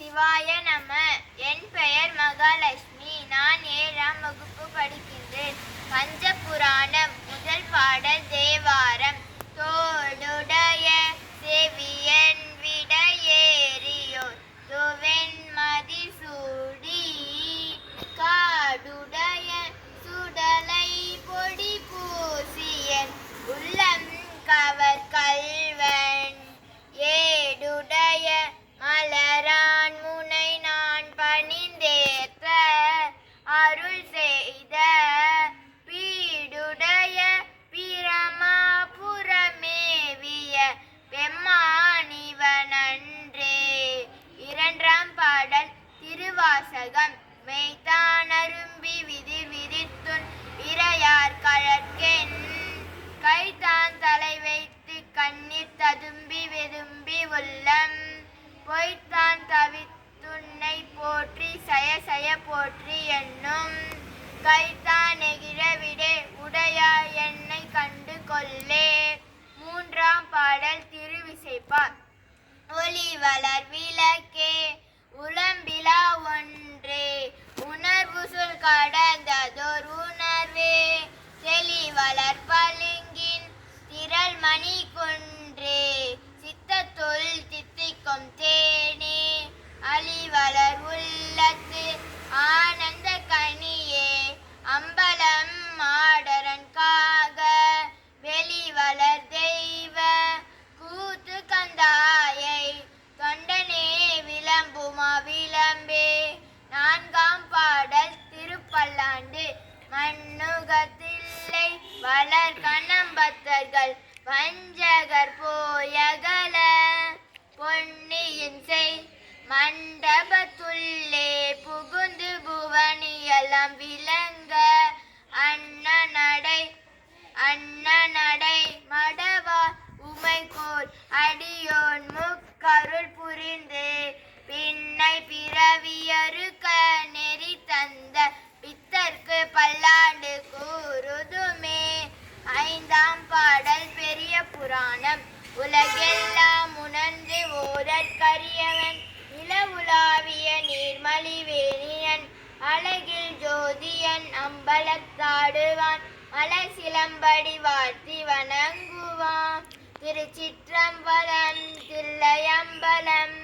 சிவாய நம. என் பெயர் மகாலட்சுமி. நான் ஏழாம் வகுப்பு படிக்கின்றேன். பஞ்சபுராணம் முதல் பாடல் தேவாரம். ததும்பி வெதும்பி உள்ளம் பொய்த்தான் தவித்துன்னை போற்றி சய சய போற்றி என்னும் கைத்தான் நெகிழ விடே உடையா என்னை கண்டு கொள்ளே. மூன்றாம் பாடல் திருவிசைப்பா ஒளி வளர் விளக்கே உளம்பிலா ஒன்றே உணர்வு சொல் கடந்ததோர் மண்ணுகத்தில்லை வளர் கணம்பத்தர்கள் வஞ்சகர் போயகல. பொன்னியின் செய் மண்டபத்துள்ளே புகுந்து புவனியெல்லாம் விளங்க. அண்ணனடை அண்ணனடை மடவார் உமைகோல் அடியோன் முக்கருள் புரிந்து பின்னை பிறவியறுக்க ஞானம் உலகெல்லாம் உணர்ந்து ஓரற்கரியவன் நிலவுலாவிய நீர்மலிவேணியன் அழகில் ஜோதியன் அம்பலத்தாடுவான் மலை சிலம்படி வாழ்த்தி வணங்குவான். திருச்சிற்றம்பலம் தில்லையம்பலம்